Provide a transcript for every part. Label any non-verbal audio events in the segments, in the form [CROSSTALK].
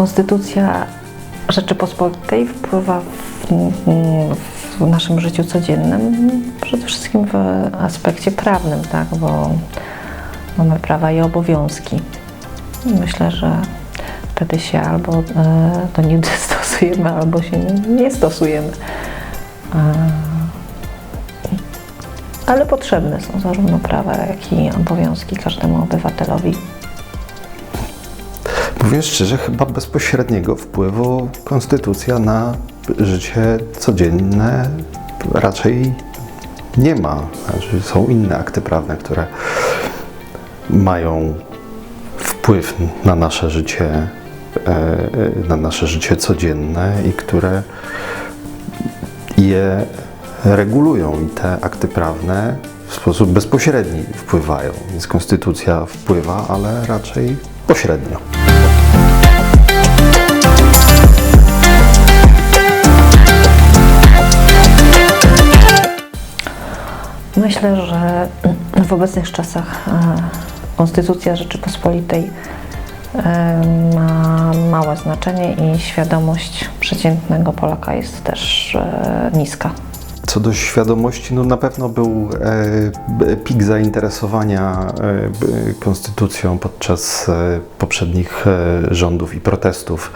Konstytucja Rzeczypospolitej wpływa w, w naszym życiu codziennym przede wszystkim w aspekcie prawnym, tak, bo mamy prawa i obowiązki. Myślę, że wtedy się albo e, do nich [LAUGHS] stosujemy, albo się nie, nie stosujemy. E, ale potrzebne są zarówno prawa, jak i obowiązki każdemu obywatelowi. Mówiąc szczerze, chyba bezpośredniego wpływu konstytucja na życie codzienne raczej nie ma. Znaczy, są inne akty prawne, które mają wpływ na nasze życie, e, na nasze życie codzienne i które je regulują i te akty prawne w sposób bezpośredni wpływają. Więc konstytucja wpływa, ale raczej pośrednio. Myślę, że w obecnych czasach e, Konstytucja Rzeczypospolitej e, ma małe znaczenie i świadomość przeciętnego Polaka jest też e, niska. Co do świadomości, no na pewno był e, pik zainteresowania e, konstytucją podczas e, poprzednich e, rządów i protestów,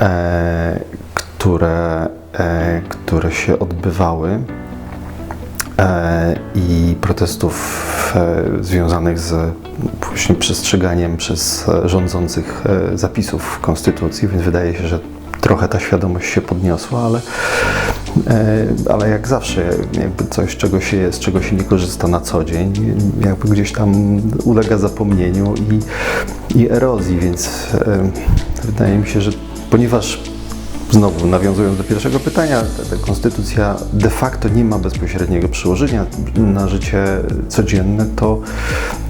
e, które, e, które się odbywały i protestów e, związanych z właśnie przestrzeganiem przez e, rządzących e, zapisów Konstytucji, więc wydaje się, że trochę ta świadomość się podniosła, ale, e, ale jak zawsze, jakby coś, czego się, z czego się nie korzysta na co dzień, jakby gdzieś tam ulega zapomnieniu i, i erozji, więc e, wydaje mi się, że ponieważ Znowu, nawiązując do pierwszego pytania, ta, ta konstytucja de facto nie ma bezpośredniego przełożenia na życie codzienne, to,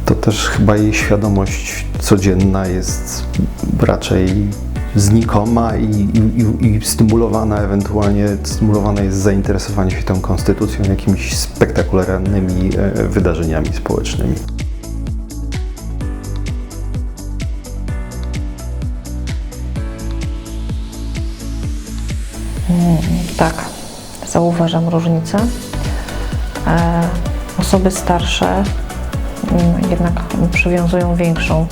to też chyba jej świadomość codzienna jest raczej znikoma i, i, i, i stymulowana, ewentualnie stymulowane jest zainteresowanie się tą konstytucją jakimiś spektakularnymi e, wydarzeniami społecznymi. Tak, zauważam różnicę. E, Osoby starsze mm, jednak przywiązują większą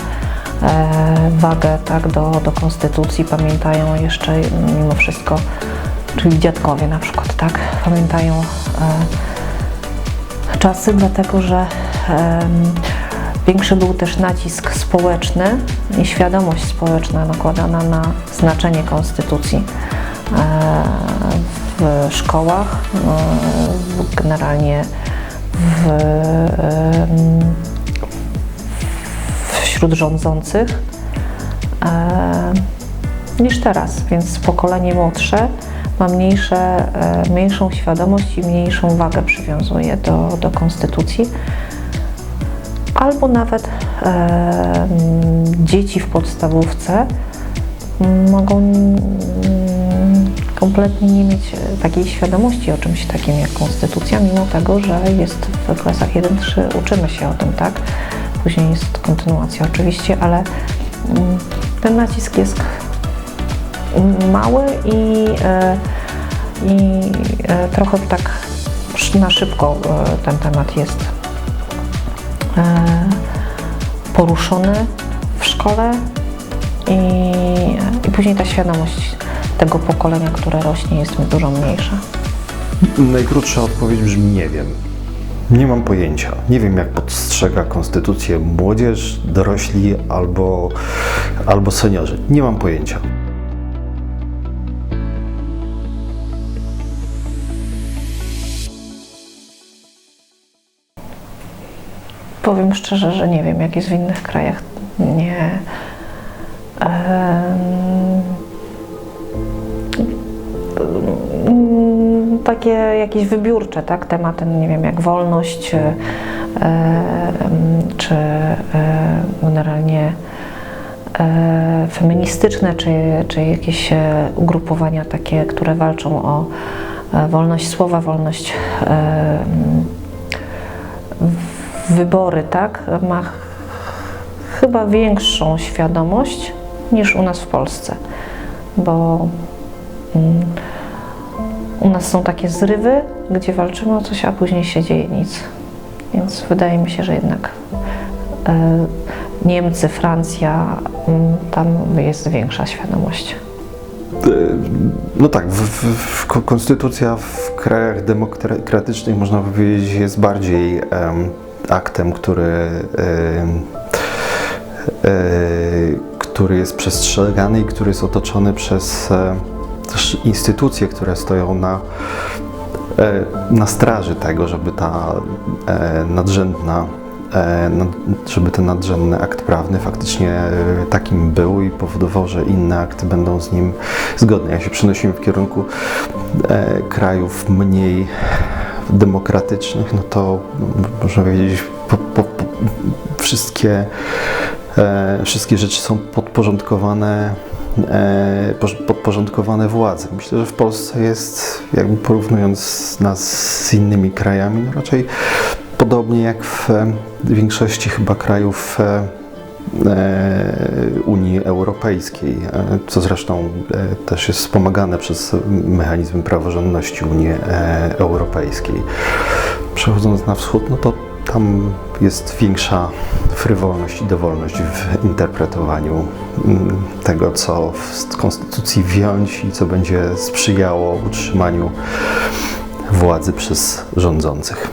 e, wagę tak, do, do konstytucji, pamiętają jeszcze mimo wszystko, czyli dziadkowie na przykład, tak, pamiętają e, czasy, dlatego że większy był też nacisk społeczny i świadomość społeczna nakładana na znaczenie konstytucji w szkołach, e, generalnie w, em, wśród rządzących e, niż teraz, więc pokolenie młodsze ma mniejsze, e, mniejszą świadomość i mniejszą wagę przywiązuje do, do konstytucji. Albo nawet e, dzieci w podstawówce mogą kompletnie nie mieć takiej świadomości o czymś takim jak konstytucja, mimo tego, że jest w klasach 1-3 uczymy się o tym, tak? Później jest kontynuacja oczywiście, ale mm, ten nacisk jest mały i, e, i e, trochę tak na szybko e, ten temat jest e, poruszony w szkole i, i później ta świadomość tego pokolenia, które rośnie, jest dużo mniejsza. Najkrótsza odpowiedź brzmi nie wiem. Nie mam pojęcia. Nie wiem, jak postrzega konstytucję młodzież, dorośli albo, albo seniorzy. Nie mam pojęcia. Powiem szczerze, że nie wiem, jak jest w innych krajach. Nie. Takie jakieś wybiórcze, tak, tematy, nie wiem, jak wolność, e, em, czy e, generalnie e, feministyczne, czy, czy jakieś e, ugrupowania takie, które walczą o e, wolność słowa, wolność e, wybory, tak, ma ch- chyba większą świadomość niż u nas w Polsce, bo mm, u nas są takie zrywy, gdzie walczymy o coś, a później się dzieje nic. Więc wydaje mi się, że jednak e, Niemcy, Francja, tam jest większa świadomość. E, No tak, w, w, w, ko- konstytucja w krajach demokratycznych można powiedzieć jest bardziej em, aktem, który, e, który jest przestrzegany i który jest otoczony przez też instytucje, które stoją na, e, na straży tego, żeby ta e, nadrzędna e, żeby ten nadrzędny akt prawny faktycznie takim był i powodował, że inne akty będą z nim zgodne. Jak się przenosimy w kierunku krajów mniej demokratycznych, no to można powiedzieć, po, po, po, wszystkie, wszystkie rzeczy są podporządkowane podporządkowane władzy. Myślę, że w Polsce jest, jakby porównując nas z innymi krajami, no raczej podobnie jak w e, większości chyba krajów e, e, Unii Europejskiej, e, co zresztą e, też jest wspomagane przez mechanizmy praworządności Unii e, Europejskiej. Przechodząc na wschód, no to tam jest większa frywolność i dowolność w interpretowaniu mm, tego, co z konstytucji wziąć i co będzie sprzyjało utrzymaniu władzy przez rządzących.